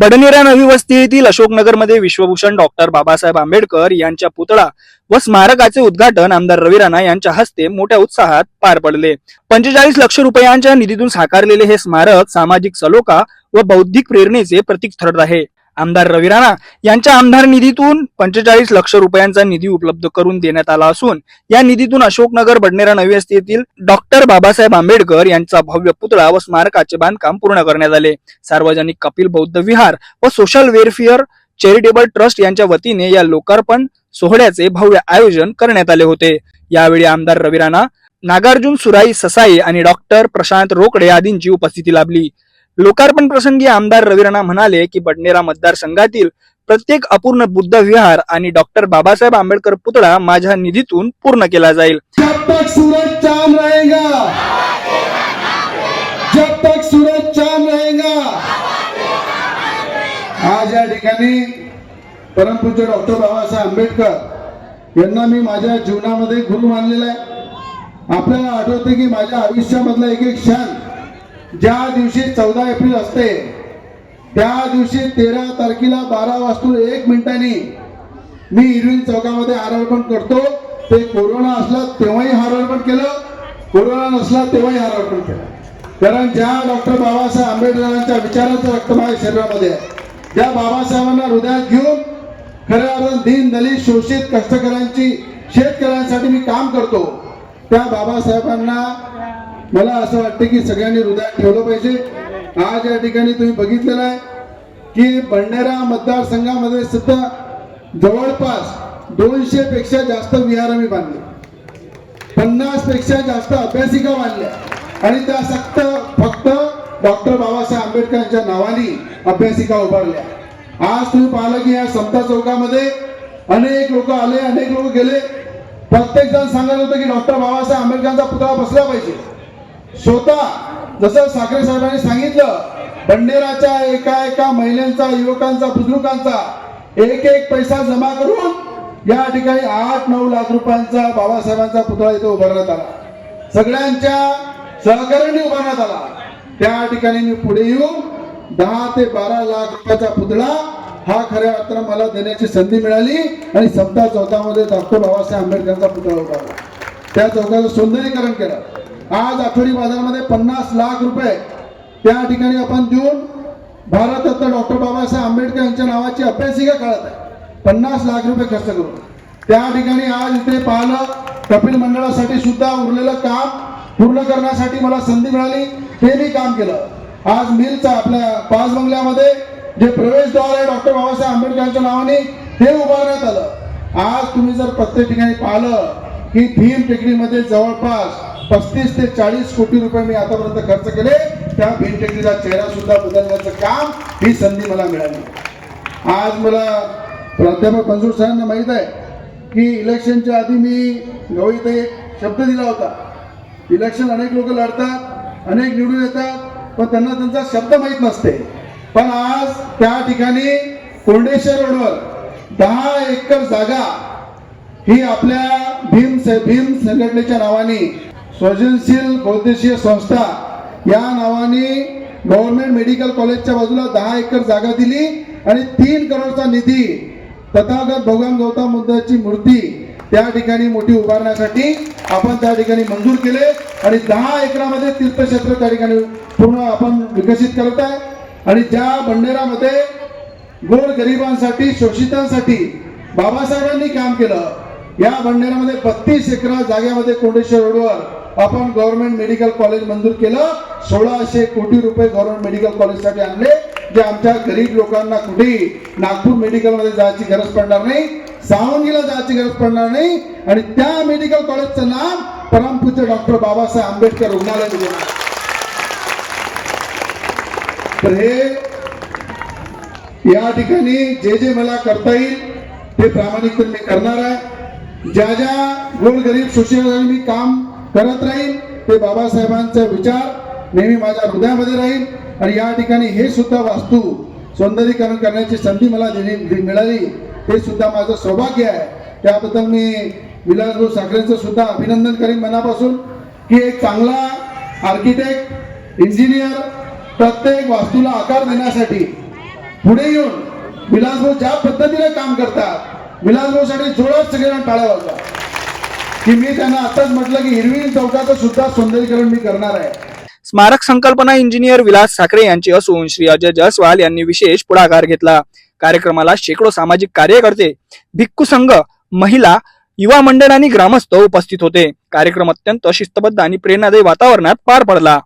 बडनेरा नवी वस्ती येथील अशोकनगरमध्ये विश्वभूषण डॉक्टर बाबासाहेब आंबेडकर यांच्या पुतळा व स्मारकाचे उद्घाटन आमदार रवी राणा यांच्या हस्ते मोठ्या उत्साहात पार पडले. पंचेचाळीस लक्ष रुपयांच्या निधीतून साकारलेले हे स्मारक सामाजिक सलोखा व बौद्धिक प्रेरणेचे प्रतीक ठरत आहे. आमदार रवी राणा यांच्या आमदार निधीतून पंचेचाळीस लक्ष रुपयांचा निधी उपलब्ध करून देण्यात आला असून या निधीतून अशोकनगर बडनेरा नवी वस्ती येथील डॉक्टर बाबासाहेब आंबेडकर यांचा भव्य पुतळा व स्मारकाचे बांधकाम पूर्ण करण्यात आले. सार्वजनिक कपिल बौद्ध विहार व सोशल वेलफेअर चॅरिटेबल ट्रस्ट यांच्या वतीने या लोकार्पण सोहळ्याचे भव्य आयोजन करण्यात आले होते. यावेळी आमदार रवी राणा नागार्जुन सुराई ससाई आणि डॉक्टर प्रशांत रोकडे आदींची उपस्थिती लाभली. लोकार्पण प्रसंगी आमदार रवी राणा म्हणाले की बडनेरा मतदारसंघातील प्रत्येक अपूर्ण बुद्ध विहार आणि डॉक्टर बाबासाहेब आंबेडकर पुतळा माझ्या निधीतून पूर्ण केला जाईल. जब तक सूरज चांद रहेगा जब तक सूरज चांद रहेगा। आज या ठिकाणी परमपूज्य डॉक्टर बाबासाहेब आंबेडकर यांना मी माझ्या जीवनामध्ये गुरु मानलेला आहे. आपल्याला आठवते की माझ्या आयुष्यामधला एक एक क्षण ज्या दिवशी चौदा एप्रिल असते त्या दिवशी तेरा तारखेला बारा वाजता एक मिनिटांनी मी इरविन चौकामध्ये हारार्पण करतो. ते कोरोना असला तेव्हाही हारार्पण केलं कोरोना नसला तेव्हाही हारार्पण केलं. कारण ज्या डॉक्टर बाबासाहेब आंबेडकरांच्या विचाराचं रक्त माझ्या शरीरामध्ये आहे बाबासाहेबांना हृदयात घेऊन खऱ्या अर्थानं दीन दलित शोषित कष्टकऱ्यांची शेतकऱ्यांसाठी मी काम करतो. त्या बाबासाहेबांना मला असं वाटतं की सगळ्यांनी हृदयात ठेवलं पाहिजे. आज या ठिकाणी तुम्ही बघितलेलं आहे की भंडारा मतदारसंघामध्ये सुद्धा जवळपास दोनशे पेक्षा जास्त विहार मी बांधले. पन्नासपेक्षा जास्त अभ्यासिका बांधल्या. आणि त्या सक्त फक्त डॉक्टर बाबासाहेब आंबेडकरांच्या नावाने अभ्यासिका उभारल्या. आज तुम्ही पाहिलं की या समता चौकामध्ये अनेक लोक आले अनेक लोक गेले. प्रत्येक जण सांगत होतं की डॉक्टर बाबासाहेब आंबेडकरांचा पुतळा बसला पाहिजे. स्वतः जसं साखरे साहेबांनी सांगितलं बंडेराच्या एका एका महिलांचा युवकांचा बुजुर्गांचा एक एक पैसा जमा करून या ठिकाणी आठ नऊ लाख रुपयांचा बाबासाहेबांचा पुतळा इथे उभारण्यात आला. सगळ्यांच्या सहकार्याने उभारण्यात आला. त्या ठिकाणी मी पुढे येऊन दहा ते बारा लाख रुपयाचा पुतळा हा खऱ्या अर्थानं मला देण्याची संधी मिळाली आणि सप्ताह चौकामध्ये डॉक्टर बाबासाहेब आंबेडकरांचा पुतळा उभारला. त्या चौकाचं सौंदर्यीकरण केलं. आज आठवडी बाजारामध्ये पन्नास लाख रुपये. त्या ठिकाणी आपण देऊन भारतरत्न डॉक्टर बाबासाहेब आंबेडकर यांच्या नावाची अभ्यासिका काढत आहे. पन्नास लाख रुपये खर्च करून. त्या ठिकाणी आज इथे पाहिलं कपिल मंडळासाठी सुद्धा उरलेलं काम पूर्ण करण्यासाठी मला संधी मिळाली. ते मी काम केलं. आज मिलचा आपल्या पाच बंगल्यामध्ये जे प्रवेशद्वार आहे डॉक्टर बाबासाहेब आंबेडकरांच्या नावाने ते उभारण्यात आलं. आज तुम्ही जर प्रत्येक ठिकाणी पाहिलं की भीम टेकडीमध्ये जवळपास पस्तीस ते चाळीस कोटी रुपये मी आतापर्यंत खर्च केले. त्या भीम चेहरा सुद्धा बदलण्याचं काम ही संधी मला मिळाली. आज मला प्राध्यापक मंजूर साहेबांना माहीत आहे की इलेक्शनच्या आधी मी गवळीत एक शब्द दिला होता. इलेक्शन अनेक लोक लढतात अनेक निवडून येतात पण त्यांना त्यांचा शब्द माहीत नसते. पण आज त्या ठिकाणी कोंडेश्वर रोडवर दहा एकर जागा ही आपल्या भीम भीम संघटनेच्या नावाने सृजनशील बहुद्देशीय संस्था या नावाने गव्हर्नमेंट मेडिकल कॉलेजच्या बाजूला दहा एकर जागा दिली आणि तीन करोडचा निधी तथागत भगवान गौतम बुद्धाची मूर्ती त्या ठिकाणी मोठी उभारण्यासाठी आपण त्या ठिकाणी मंजूर केले आणि दहा एकरामध्ये तीर्थक्षेत्र त्या ठिकाणी पूर्ण आपण विकसित करत आहे. आणि ज्या बंडेरामध्ये गोर गरिबांसाठी शोषितांसाठी बाबासाहेबांनी काम केलं या बंडेरामध्ये बत्तीस एकरा जागेमध्ये कोंडेश्वर रोडवर आपण गव्हर्नमेंट मेडिकल कॉलेज मंजूर केलं. सोळाशे कोटी रुपये गव्हर्नमेंट मेडिकल कॉलेजसाठी आणले. जे आमच्या गरीब लोकांना कुठेही नागपूर मेडिकलमध्ये जायची गरज पडणार नाही सावंगीला जायची गरज पडणार नाही. आणि त्या मेडिकल कॉलेजचं नाव परमपूज्य डॉक्टर बाबासाहेब आंबेडकर रुग्णालय दिलं तर हे या ठिकाणी जे जे मला करता येईल ते प्रामाणिकपणे मी करणार आहे. ज्या ज्या गोरगरीब शोषणासाठी मी काम करत राहील. ते बाबासाहेबांचा विचार नेहमी माझ्या हृदयामध्ये राहील. आणि या ठिकाणी हे सुद्धा वास्तू सौंदर्यीकरण करण्याची संधी मला देणे मिळाली. हे सुद्धा माझं सौभाग्य आहे. त्याबद्दल मी विलासभाऊ साखरेंचं सुद्धा अभिनंदन करीन मनापासून की एक चांगला आर्किटेक्ट इंजिनियर प्रत्येक वास्तूला आकार देण्यासाठी पुढे येऊन विलासभाऊ ज्या पद्धतीने काम करतात विलासभाऊसाठी जोरात सगळेजण टाळ्या वाजवा. की मी त्यांना आताच म्हटलं की हिरवी चौकाचं सुद्धा सौंदर्यीकरण मी करणार आहे. स्मारक संकल्पना इंजिनियर विलास साखरे यांची असून श्री अजय जयस्वाल यांनी विशेष पुढाकार घेतला. कार्यक्रमाला शेकडो सामाजिक कार्यकर्ते भिक्खू संघ महिला युवा मंडळ आणि ग्रामस्थ उपस्थित होते. कार्यक्रम अत्यंत शिस्तबद्ध आणि प्रेरणादायी वातावरणात पार पडला.